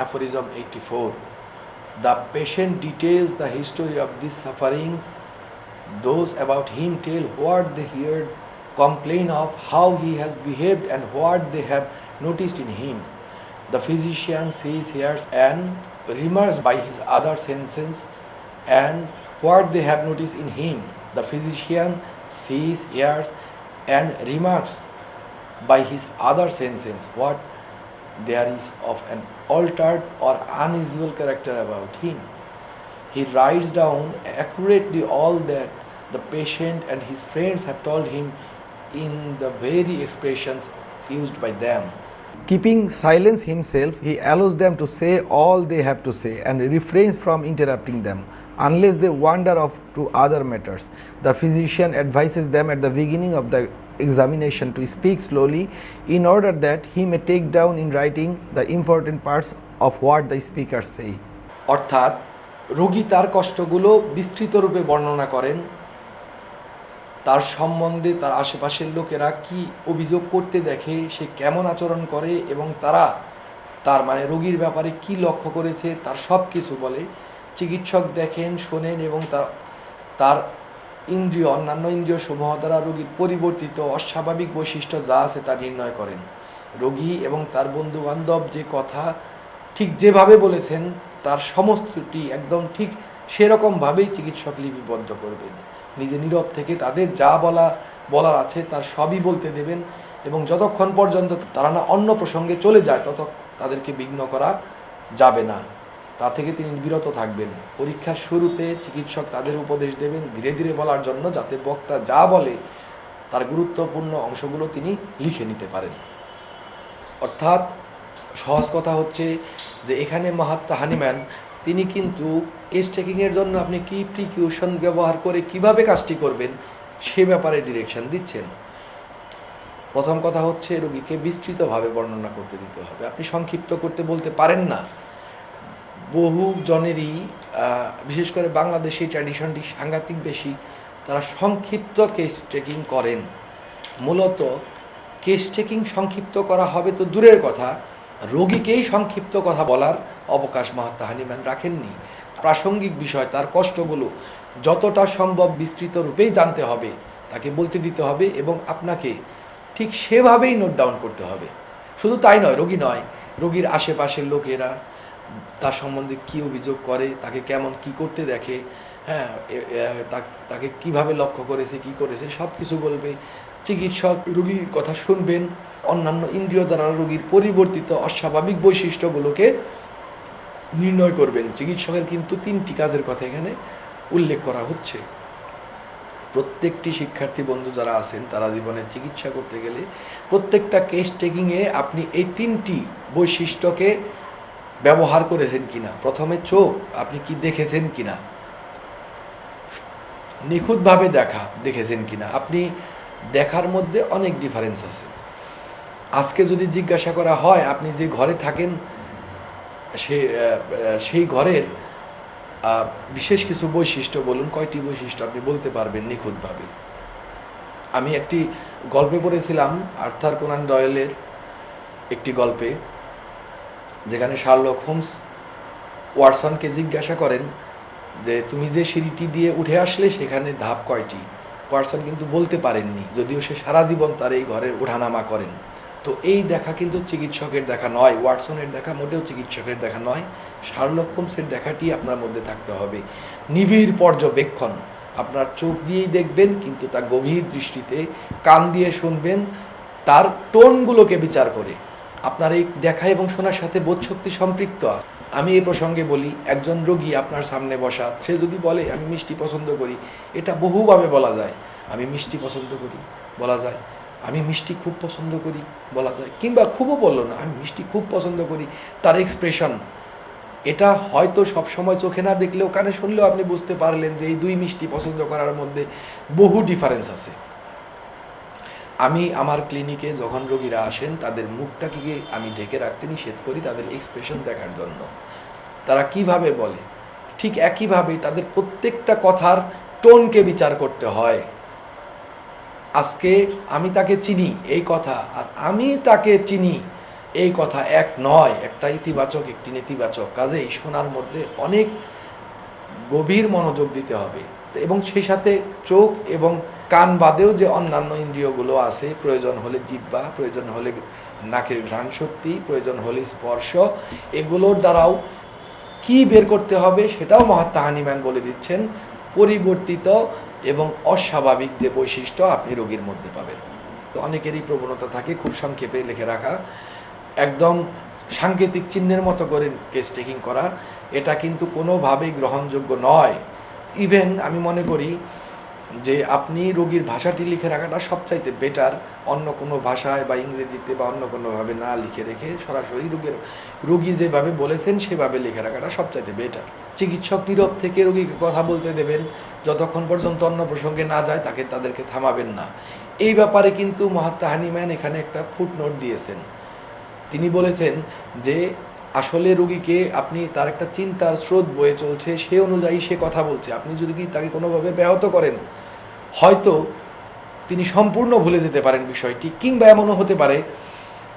aphorism 84. The patient details the history of these sufferings. Those about him tell what they heard, complain of how he has behaved and what they have noticed in him. The physician sees, hears, and remarks by his other senses and what they have noticed in him. The physician sees, hears, and remarks by his other senses what there is of an altered or unusual character about him. He writes down accurately all that the patient and his friends have told him in the very expressions used by them. Keeping silence himself, he allows them to say all they have to say and refrains from interrupting them unless they wander off to other matters. The physician advises them at the beginning of the examination to speak slowly in order that he may take down in writing the important parts of what the speaker say. অর্থাৎ, রোগী তার কষ্টগুলো বিস্তৃত রূপে বর্ণনা করেন তার সম্বন্ধে তার আশেপাশের লোকেরা কি অভিযোগ করতে দেখে, সে কেমন আচরণ করে এবং তারা তার মানে রোগীর ব্যাপারে কি লক্ষ্য করেছে, তার সব কিছু বলে চিকিৎসক দেখেন, শোনেন এবং তার তার ইন্দ্রিয়, অন্যান্য ইন্দ্রিয় সমূহ দ্বারা রোগীর পরিবর্তিত অস্বাভাবিক বৈশিষ্ট্য যা আছে তা নির্ণয় করেন। রোগী এবং তার বন্ধু বান্ধব যে কথা ঠিক যেভাবে বলেছেন, তার সমস্তটি একদম ঠিক সেরকমভাবেই চিকিৎসক লিপিবদ্ধ করবেন। নিজে নীরব থেকে তাদের যা বলা, বলার আছে তার সবই বলতে দেবেন এবং যতক্ষণ পর্যন্ত তারা না অন্য প্রসঙ্গে চলে যায় তত তাদেরকে বিঘ্ন করা যাবে না। তা থেকে তিনি বিরত থাকবেন। পরীক্ষার শুরুতে চিকিৎসক তাদের উপদেশ দেবেন ধীরে ধীরে বলার জন্য যাতে বক্তা যা বলে তার গুরুত্বপূর্ণ অংশগুলো তিনি লিখে নিতে পারেন। অর্থাৎ সহজ কথা হচ্ছে যে এখানে মহাত্মা হানিম্যান, তিনি কিন্তু কেস টেকিংয়ের জন্য আপনি কি প্রিকিউশন ব্যবহার করে কীভাবে কাজটি করবেন সে ব্যাপারে ডিরেকশন দিচ্ছেন। প্রথম কথা হচ্ছে রোগীকে বিস্তৃতভাবে বর্ণনা করতে দিতে হবে। আপনি সংক্ষিপ্ত করতে বলতে পারেন না। বহু জনেরই বিশেষ করে বাংলাদেশি ট্র্যাডিশনটি সাংঘাতিক বেশি, তারা সংক্ষিপ্ত কেস টেকিং করেন। মূলত কেস টেকিং সংক্ষিপ্ত করা হবে তো দূরের কথা, রোগীকেই সংক্ষিপ্ত কথা বলার অবকাশ মহাত্মা হানিম্যান রাখেননি। প্রাসঙ্গিক বিষয়, তার কষ্টগুলো যতটা সম্ভব বিস্তৃত রূপেই জানতে হবে, তাকে বলতে দিতে হবে এবং আপনাকে ঠিক সেভাবেই নোট ডাউন করতে হবে। শুধু তাই নয়, রোগী নয়, রোগীর আশেপাশের লোকেরা তার সম্বন্ধে কি অভিযোগ করে, তাকে কেমন কি করতে দেখে হ্যাঁ তাকে কীভাবে লক্ষ্য করেছে, কি করেছে সব কিছু বলবে। চিকিৎসক রোগীর কথা শুনবেন, অন্যান্য ইন্দ্রিয় দ্বারা রোগীর পরিবর্তিত অস্বাভাবিক বৈশিষ্ট্যগুলোকে নির্ণয় করবেন। চিকিৎসকের কিন্তু তিনটি কাজের কথা এখানে উল্লেখ করা হচ্ছে। প্রত্যেকটি শিক্ষার্থী বন্ধু যারা আছেন, তারা জীবনে চিকিৎসা করতে গেলে প্রত্যেকটা কেস টেকিংয়ে আপনি এই তিনটি বৈশিষ্ট্যকে ব্যবহার করেছেন কিনা? প্রথমে চোখ, আপনি কি দেখেছেন কিনা? নিখুঁতভাবে দেখা, দেখেছেন কিনা? আপনি দেখার মধ্যে অনেক ডিফারেন্স আছে। আজকে যদি জিজ্ঞাসা করা হয়, আপনি যে ঘরে থাকেন, সে সেই ঘরের বিশেষ কিছু বৈশিষ্ট্য বলুন, কয়টি বৈশিষ্ট্য আপনি বলতে পারবেন নিখুঁতভাবে? আমি একটি গল্পে পড়েছিলাম, আর্থার কোনান ডয়েলের একটি গল্পে। যেখানে শার্লক হোমস ওয়াটসনকে জিজ্ঞাসা করেন যে, তুমি যে সিঁড়িটি দিয়ে উঠে আসলে, সেখানে ধাপ কয়টি? ওয়াটসন কিন্তু বলতে পারেননি, যদিও সে সারা জীবন তার এই ঘরের ওঠানামা করেন। তো এই দেখা কিন্তু চিকিৎসকের দেখা নয়, ওয়াটসনের দেখা মোটেও চিকিৎসকের দেখা নয়, শার্লক হোমসের দেখাটি আপনার মধ্যে থাকতে হবে। নিবিড় পর্যবেক্ষণ, আপনার চোখ দিয়েই দেখবেন, কিন্তু তা গভীর দৃষ্টিতে কান দিয়ে শুনবেন, তার টোনগুলোকে বিচার করে। আপনার এই দেখা এবং শোনার সাথে বোধ শক্তি সম্পৃক্ত আমি এই প্রসঙ্গে বলি, একজন রোগী আপনার সামনে বসা, সে যদি বলে, আমি মিষ্টি পছন্দ করি, এটা বহুভাবে বলা যায়, আমি মিষ্টি পছন্দ করি, বলা যায়, আমি মিষ্টি খুব পছন্দ করি, বলা যায়, কিংবা খুবও বলল না, আমি মিষ্টি খুব পছন্দ করি, তার এক্সপ্রেশন এটা হয়তো সব সময় চোখে না দেখলেও কানে শুনলেও আপনি বুঝতে পারলেন যে এই দুই মিষ্টি পছন্দ করার মধ্যে বহু ডিফারেন্স আছে। আমি আমার ক্লিনিকে যখন রোগীরা আসেন, তাদের মুখটাকে আমি ঢেকে রাখতে নিষেধ করি তাদের এক্সপ্রেশন দেখার জন্য। তারা কীভাবে বলে? ঠিক একইভাবেই তাদের প্রত্যেকটা কথার টোনকে বিচার করতে হয়। আজকে আমি তাকে চিনি, এই কথা, আর আমি তাকে চিনি, এই কথা এক নয়, একটা ইতিবাচক, একটি নেতিবাচক। কাজেই শোনার মধ্যে অনেক গভীর মনোযোগ দিতে হবে। এবং সেই সাথে চোখ এবং কান বাদেও যে অন্যান্য ইন্দ্রিয়গুলো আছে, প্রয়োজন হলে জিব্বা প্রয়োজন হলে নাকের ঘ্রাণ শক্তি প্রয়োজন হলে স্পর্শ, এগুলোর দ্বারাও কি বের করতে হবে সেটাও মহাত্মা হানিম্যান বলে দিচ্ছেন, পরিবর্তিত এবং অস্বাভাবিক যে বৈশিষ্ট্য আপনি রোগীর মধ্যে পাবেন। তো অনেকেরই প্রবণতা থাকে, খুব সংক্ষেপে লিখে রাখা। একদম সাংকেতিক চিহ্নের মতো করে কেস টেকিং করা, এটা কিন্তু কোনোভাবেই গ্রহণযোগ্য নয়। ইভেন আমি মনে করি যে আপনি রোগীর ভাষাটি লিখে রাখাটা সবচাইতে বেটার অন্য কোনো ভাষায় বা ইংরেজিতে বা অন্য কোনোভাবে না লিখে রেখে সরাসরি রোগীর, রোগী যেভাবে বলেছেন সেভাবে লিখে রাখাটা সবচাইতে বেটার চিকিৎসক নীরব থেকে রোগীকে কথা বলতে দেবেন, যতক্ষণ পর্যন্ত অন্য প্রসঙ্গে না যায় তাকে, তাদেরকে থামাবেন না। এই ব্যাপারে কিন্তু মহাত্মা হানিম্যান এখানে একটা ফুটনোট দিয়েছেন। তিনি বলেছেন যে আসলে রুগীকে আপনি তার একটা চিন্তার স্রোত বয়ে চলছে, সে অনুযায়ী সে কথা বলছে। আপনি যদি কি তাকে কোনোভাবে ব্যাহত করেন, হয়তো তিনি সম্পূর্ণ ভুলে যেতে পারেন বিষয়টি, কিংবা এমনও হতে পারে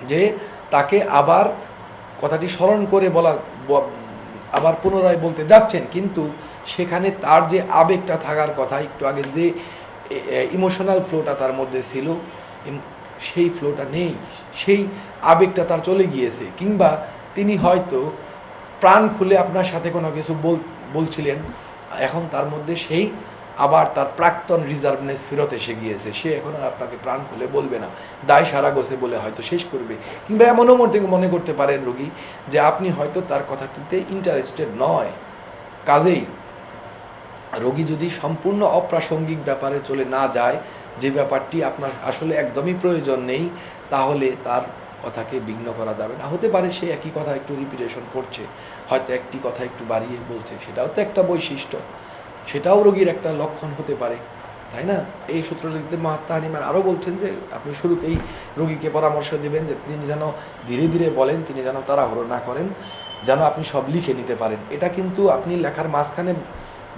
যে তাকে আবার কথাটি স্মরণ করে বলা, আবার পুনরায় বলতে যাচ্ছেন, কিন্তু সেখানে তার যে আবেগটা থাকার কথা, একটু আগে যে ইমোশনাল ফ্লোটা তার মধ্যে ছিল, সেই ফ্লোটা নেই, সেই আবেগটা তার চলে গিয়েছে, কিংবা তিনি হয়তো প্রাণ খুলে আপনার সাথে কোনো কিছু বল, বলছিলেন। এখন তার মধ্যে সেই আবার তার প্রাক্তন রিজার্ভনেস ফেরত এসে গিয়েছে। সে এখন আর আপনাকে প্রাণ খুলে বলবে না। দায় সারা গোছে বলে হয়তো শেষ করবে। কিংবা এমনও মধ্যে মনে করতে পারেন রোগী যে আপনি হয়তো তার কথাটিতে ইন্টারেস্টেড নয়। কাজেই রোগী যদি সম্পূর্ণ অপ্রাসঙ্গিক ব্যাপারে চলে না যায়, যে ব্যাপারটি আপনার আসলে একদমই প্রয়োজন নেই, তাহলে তার কথাকে বিঘ্ন করা যাবে না। হতে পারে সে একই কথা একটু রিপিটেশন করছে, হয়তো একটি কথা একটু বাড়িয়ে বলছে, সেটাও তো একটা বৈশিষ্ট্য। সেটাও রোগীর একটা লক্ষণ হতে পারে, তাই না? এই সূত্রলিখিতে মহাত্মা হানিমান আরও বলছেন যে, আপনি শুরুতেই রোগীকে পরামর্শ দিবেন যে, তিনি যেন ধীরে ধীরে বলেন, তিনি যেন তাড়াহুড়ো না করেন, যেন আপনি সব লিখে নিতে পারেন। এটা কিন্তু আপনি লেখার মাঝখানে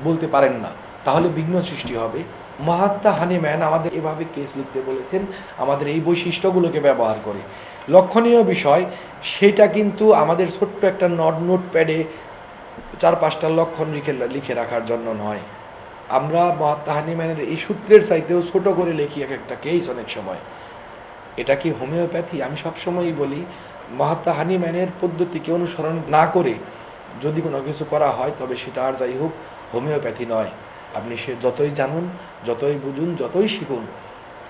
বলতে পারেন না, তাহলে বিঘ্ন সৃষ্টি হবে। মহাত্মা হানিম্যান আমাদের এভাবে কেস লিখতে বলেছেন, আমাদের এই বৈশিষ্ট্যগুলোকে ব্যবহার করে। লক্ষণীয় বিষয়, সেটা কিন্তু আমাদের ছোট্ট একটা নট নোট প্যাডে চার পাঁচটা লক্ষণ লিখে লিখে রাখার জন্য নয়। আমরা মহাত্মা হানিম্যানের এই সূত্রের চাইতেও ছোট করে লিখি এক একটা কেস অনেক সময়। এটা কি হোমিওপ্যাথি? আমি সবসময়ই বলি, মহাত্মা হানিম্যানের পদ্ধতিকে অনুসরণ না করে যদি কোনো কিছু করা হয়, তবে সেটা আর যাই হোক হোমিওপ্যাথি নয়। আপনি সে যতই জানুন, যতই বুঝুন, যতই শিখুন,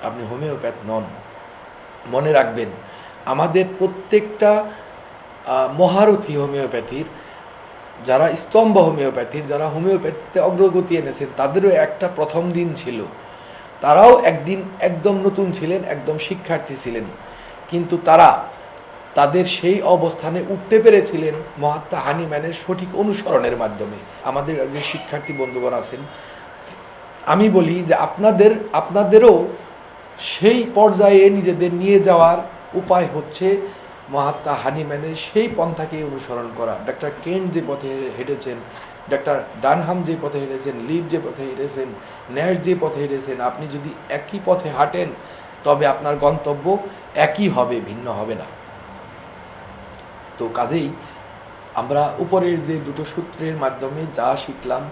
আপনি হোমিওপ্যাথ নন। মনে রাখবেন আমাদের প্রত্যেকটা মহারথী হোমিওপ্যাথির, যারা স্তম্ভ হোমিওপ্যাথির, যারা হোমিওপ্যাথিতে অগ্রগতি এনেছেন, তাদেরও একটা প্রথম দিন ছিল। তারাও একদিন একদম নতুন ছিলেন, একদম শিক্ষার্থী ছিলেন। কিন্তু তারা তাদের সেই অবস্থানে উঠতে পেরেছিলেন মহাত্মা হানিম্যানের সঠিক অনুসরণের মাধ্যমে। আমাদের যে শিক্ষার্থী বন্ধুগণ আছেন। আমি বলি যে আপনাদের, আপনাদেরও সেই পর্যায়ে নিজেদের নিয়ে যাওয়ার উপায় হচ্ছে মহাত্মা হানিম্যানের সেই পন্থাকে অনুসরণ করা। ডাক্তার কেন যে পথে হেঁটেছেন, ডাক্তার ডানহাম যে পথে হেঁটেছেন লিভ যে পথে হেঁটেছেন, ন্যাশ যে পথে হেঁটেছেন, আপনি যদি একই পথে হাঁটেন, তবে আপনার গন্তব্য একই হবে, ভিন্ন হবে না। তো কাজেই আমরা উপরের যে দুটো সূত্রের মাধ্যমে যা শিখলাম,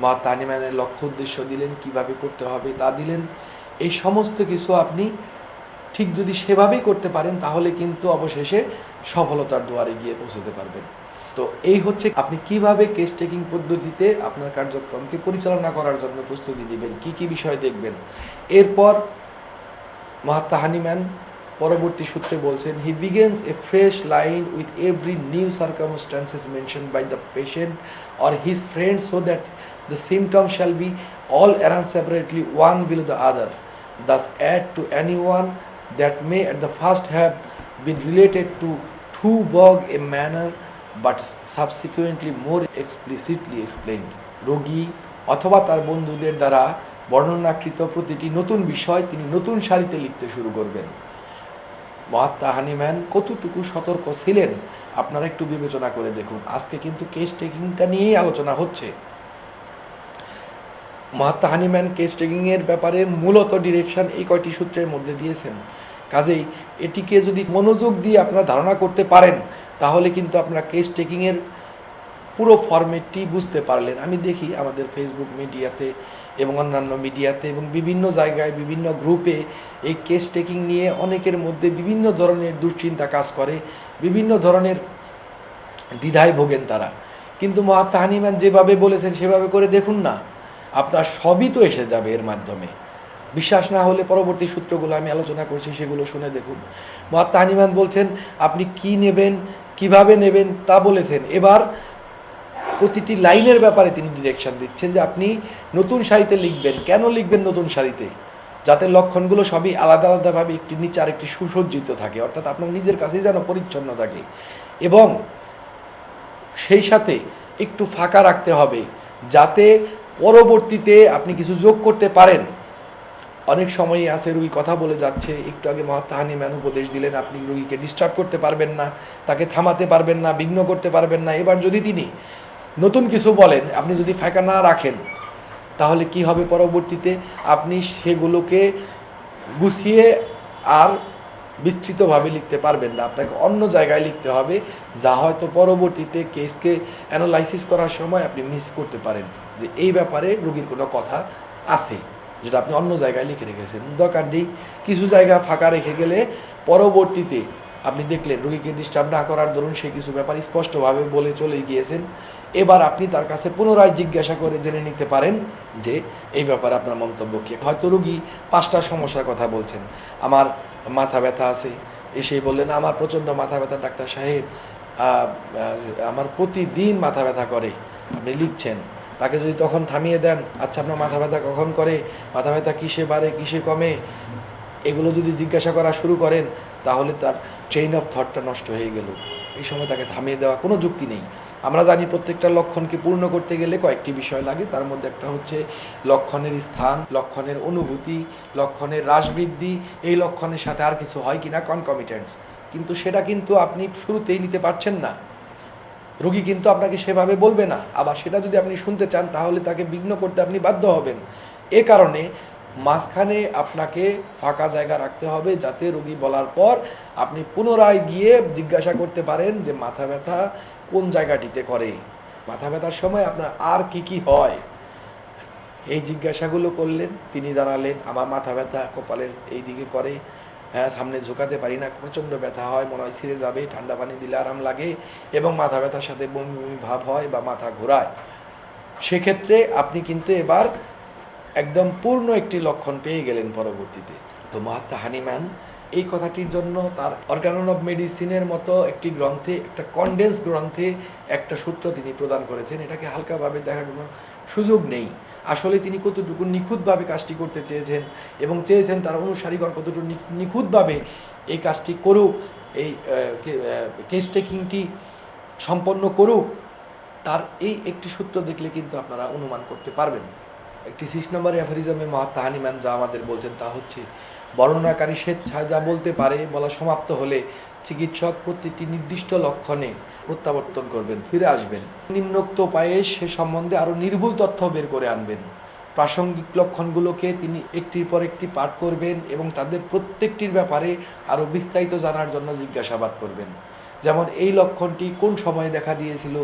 মহাত্মা হানিম্যানের লক্ষ্য উদ্দেশ্য দিলেন, কীভাবে করতে হবে তা দিলেন, এই সমস্ত কিছু আপনি ঠিক যদি সেভাবেই করতে পারেন, তাহলে কিন্তু অবশেষে সফলতার দুয়ারে গিয়ে পৌঁছতে পারবেন। তো এই হচ্ছে আপনি কীভাবে কেস টেকিং পদ্ধতিতে আপনার কার্যক্রমকে পরিচালনা করার জন্য প্রস্তুতি দিবেন কি কি বিষয় দেখবেন। এরপর মহাত্মা হানিম্যান পরবর্তী সূত্রে বলছেন he begins a fresh line with every new circumstances mention by the patient or his friend so that the symptom shall be all around separately one below the other thus, add to anyone that may at the first have been related to too vague a manner, but subsequently more explicitly explained. রোগী অথবা তার বন্ধুদের দ্বারা বর্ণনাকৃত প্রতিটি নতুন বিষয় তিনি নতুন সারিতে লিখতে শুরু করবেন। মহাত্মা হানিম্যান কতটুকু সতর্ক ছিলেন? আপনারা একটু বিবেচনা করে দেখুন। আজকে কিন্তু কেস টেকিংটা নিয়েই আলোচনা হচ্ছে। মহাত্মা হানিম্যান কেস টেকিং এর ব্যাপারে মূলত ডিরেকশন এই কয়টি সূত্রের মধ্যে দিয়েছেন। কাজেই এটিকে যদি মনোযোগ দিয়ে আপনারা ধারণা করতে পারেন, তাহলে কিন্তু আপনারা কেস টেকিংয়ের পুরো ফরম্যাটটি বুঝতে পারলেন। আমি দেখি আমাদের ফেসবুক মিডিয়াতে এবং অন্যান্য মিডিয়াতে এবং বিভিন্ন জায়গায়, বিভিন্ন গ্রুপে এই কেস টেকিং নিয়ে অনেকের মধ্যে বিভিন্ন ধরনের দুশ্চিন্তা কাজ করে, বিভিন্ন ধরনের দ্বিধায় ভোগেন তারা। কিন্তু মহাত্মা হানিম্যান যেভাবে বলেছেন, সেভাবে করে দেখুন না। আপনার সবই তো এসে যাবে এর মাধ্যমে। বিশ্বাস না হলে পরবর্তী সূত্রগুলো আমি আলোচনা করছি, সেগুলো শুনে দেখুন। মহাত্মা হানিম্যান বলছেন, আপনি কি নেবেন, কীভাবে নেবেন তা বলেছেন। এবার প্রতিটি লাইনের ব্যাপারে তিনি ডিরেকশন দিচ্ছেন যে আপনি নতুন শাড়িতে লিখবেন। কেন লিখবেন নতুন শাড়িতে যাতে লক্ষণগুলো সবই আলাদা আলাদাভাবে একটি নিচে আর একটি সুসজ্জিত থাকে, অর্থাৎ আপনার নিজের কাছেই যেন পরিচ্ছন্ন থাকে। এবং সেই সাথে একটু ফাঁকা রাখতে হবে, যাতে পরবর্তীতে আপনি কিছু যোগ করতে পারেন। অনেক সময়ই আছে রুগী কথা বলে যাচ্ছে, একটু আগে মহাত্মা হানিম্যান উপদেশ দিলেন, আপনি রুগীকে ডিস্টার্ব করতে পারবেন না, তাকে থামাতে পারবেন না, বিঘ্ন করতে পারবেন না। এবার যদি তিনি নতুন কিছু বলেন, আপনি যদি ফাঁকা না রাখেন, তাহলে কি হবে পরবর্তীতে? আপনি সেগুলোকে গুছিয়ে আর বিস্তৃতভাবে লিখতে পারবেন না। আপনাকে অন্য জায়গায় লিখতে হবে, যা হয়তো পরবর্তীতে কেসকে অ্যানালাইসিস করার সময় আপনি মিস করতে পারেন। যে এই ব্যাপারে রোগীর কোনো কথা আছে, যেটা আপনি অন্য জায়গায় লিখে রেখেছেন। দরকার নেই। কিছু জায়গা ফাঁকা রেখে গেলে পরবর্তীতে আপনি দেখলেন রোগীকে ডিস্টার্ব না করার ধরুন সে কিছু ব্যাপার স্পষ্টভাবে বলে চলে গিয়েছেন। এবার আপনি তার কাছে পুনরায় জিজ্ঞাসা করে জেনে নিতে পারেন যে এই ব্যাপারে আপনার মন্তব্য কি। হয়তো রুগী পাঁচটা সমস্যার কথা বলছেন। আমার মাথা ব্যথা আছে। এসে বললেন, আমার প্রচণ্ড মাথা ব্যথা, ডাক্তার সাহেব। আমার প্রতিদিন মাথা ব্যথা করে। আপনি লিখছেন। তাকে যদি তখন থামিয়ে দেন আচ্ছা আপনার মাথা ব্যথা কখন করে? মাথা ব্যথা কিসে বাড়ে, কিসে কমে? এগুলো যদি জিজ্ঞাসা করা শুরু করেন, তাহলে তার চেইন অফ থটটা নষ্ট হয়ে গেল। এই সময় তাকে থামিয়ে দেওয়া কোনো যুক্তি নেই। আমরা জানি প্রত্যেকটা লক্ষণকে পূর্ণ করতে গেলে কয়েকটি বিষয় লাগে। তার মধ্যে একটা হচ্ছে লক্ষণের স্থান, লক্ষণের অনুভূতি, লক্ষণের হ্রাস বৃদ্ধি, এই লক্ষণের সাথে আর কিছু হয় কিনা কনকমিটেন্টস কিন্তু সেটা কিন্তু আপনি শুরুতেই নিতে পারছেন না। রোগী কিন্তু আপনাকে সেভাবে বলবে না। আবার সেটা যদি আপনি শুনতে চান, তাহলে তাকে বিঘ্ন করতে আপনি বাধ্য হবেন। এ কারণে মাঝখানে আপনাকে ফাঁকা জায়গা রাখতে হবে, যাতে রোগী বলার পর আপনি পুনরায় গিয়ে জিজ্ঞাসা করতে পারেন যে, মাথা ব্যথা কোন জায়গাটিতে করে? মাথা ব্যথার সময় আপনার আর কি কি হয়? এই জিজ্ঞাসাগুলো করলেন, তিনি জানালেন, আমার মাথা ব্যথা কপালের এই দিকে করে। হ্যাঁ সামনে ঝুঁকাতে পারি না, প্রচণ্ড ব্যথা হয়, মনে হয় ছিঁড়ে যাবে, ঠান্ডা পানি দিলে আরাম লাগে এবং মাথা ব্যথার সাথে বমি বমি ভাব হয় বা মাথা ঘোরায়। সেক্ষেত্রে আপনি কিন্তু এবার একদম পূর্ণ একটি লক্ষণ পেয়ে গেলেন পরবর্তীতে। তো মহাত্মা হানিম্যান এই কথাটির জন্য তার অর্গানন অফ মেডিসিনের মতো একটি গ্রন্থে, একটা কনডেন্স গ্রন্থে একটা সূত্র তিনি প্রদান করেছেন। এটাকে হালকাভাবে দেখার কোনো সুযোগ নেই। আসলে তিনি কতটুকু নিখুঁতভাবে কাজটি করতে চেয়েছেন এবং চেয়েছেন তার অনুসারীগণ কতটুকু নিখুঁতভাবে এই কাজটি করুক, এই কেস টেকিংটি সম্পন্ন করুক, তার এই একটি সূত্র দেখলে কিন্তু আপনারা অনুমান করতে পারবেন। একটি সিক্স নম্বর অ্যাফারিজমে মহাত্মা হানিম্যান যা আমাদের বলছেন তা হচ্ছে, বর্ণনাকারী স্বেচ্ছায় যা বলতে পারে বলা সমাপ্ত হলে চিকিৎসক প্রতিটি নির্দিষ্ট লক্ষণে প্রত্যাবর্তন করবেন, ফিরে আসবেন। নিম্নোক্ত উপায়ে সে সম্বন্ধে আরও নির্ভুল তথ্য বের করে আনবেন। প্রাসঙ্গিক লক্ষণগুলোকে তিনি একটির পর একটি পাঠ করবেন এবং তাদের প্রত্যেকটির ব্যাপারে আরও বিস্তারিত জানার জন্য জিজ্ঞাসাবাদ করবেন। যেমন, এই লক্ষণটি কোন সময়ে দেখা দিয়েছিল?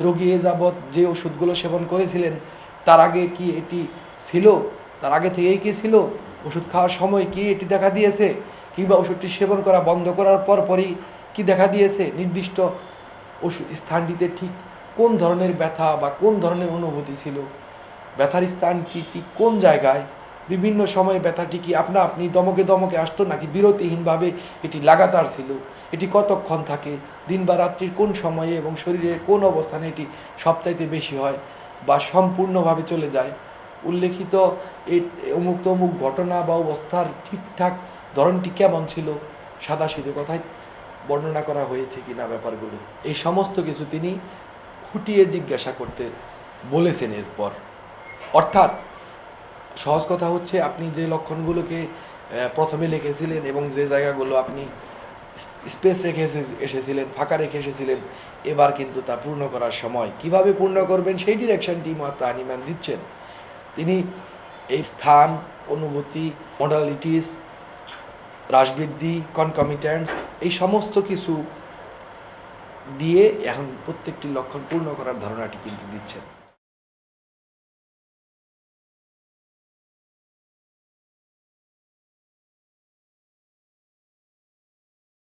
রোগী এ যাবৎ যে ওষুধগুলো সেবন করেছিলেন, তার আগে কি এটি ছিল? তার আগে থেকেই কি ছিল? ওষুধ খাওয়ার সময় কি এটি দেখা দিয়েছে? কিংবা ওষুধটি সেবন করা বন্ধ করার পর পরই কি দেখা দিয়েছে? নির্দিষ্ট স্থানটিতে ঠিক কোন ধরনের ব্যথা বা কোন ধরনের অনুভূতি ছিল? ব্যথার স্থানটি ঠিক কোন জায়গায়? বিভিন্ন সময়ে ব্যথাটি কি আপনা আপনি দমকে দমকে আসতো নাকি বিরতিহীনভাবে এটি লাগাতার ছিল? এটি কতক্ষণ থাকে? দিন বা রাত্রির কোন সময়ে এবং শরীরের কোন অবস্থানে এটি সবচাইতে বেশি হয় বা সম্পূর্ণভাবে চলে যায়? উল্লেখিত এই অমুক তমুক ঘটনা বা অবস্থার ঠিকঠাক ধরনটি কেমন ছিল? সাদা কথায় বর্ণনা করা হয়েছে কিনা ব্যাপারগুলো, এই সমস্ত কিছু তিনি খুঁটিয়ে জিজ্ঞাসা করতে বলেছেন এরপর। অর্থাৎ সহজ কথা হচ্ছে আপনি যে লক্ষণগুলোকে প্রথমে লিখেছিলেন এবং যে জায়গাগুলো আপনি স্পেস রেখে এসে- এসেছিলেন, ফাঁকা রেখে এসেছিলেন, এবার কিন্তু তা পূর্ণ করার সময়। কীভাবে পূর্ণ করবেন সেই ডিরেকশনটি মহাত্মা আনিম্যান দিচ্ছেন। তিনি এই স্থান, অনুভূতি মডালিটিস হ্রাসবৃদ্ধি কনকমিট্যান্টস এই সমস্ত কিছু দিয়ে এখন প্রত্যেকটি লক্ষণ পূর্ণ করার ধারণাটি কিন্তু দিচ্ছেন।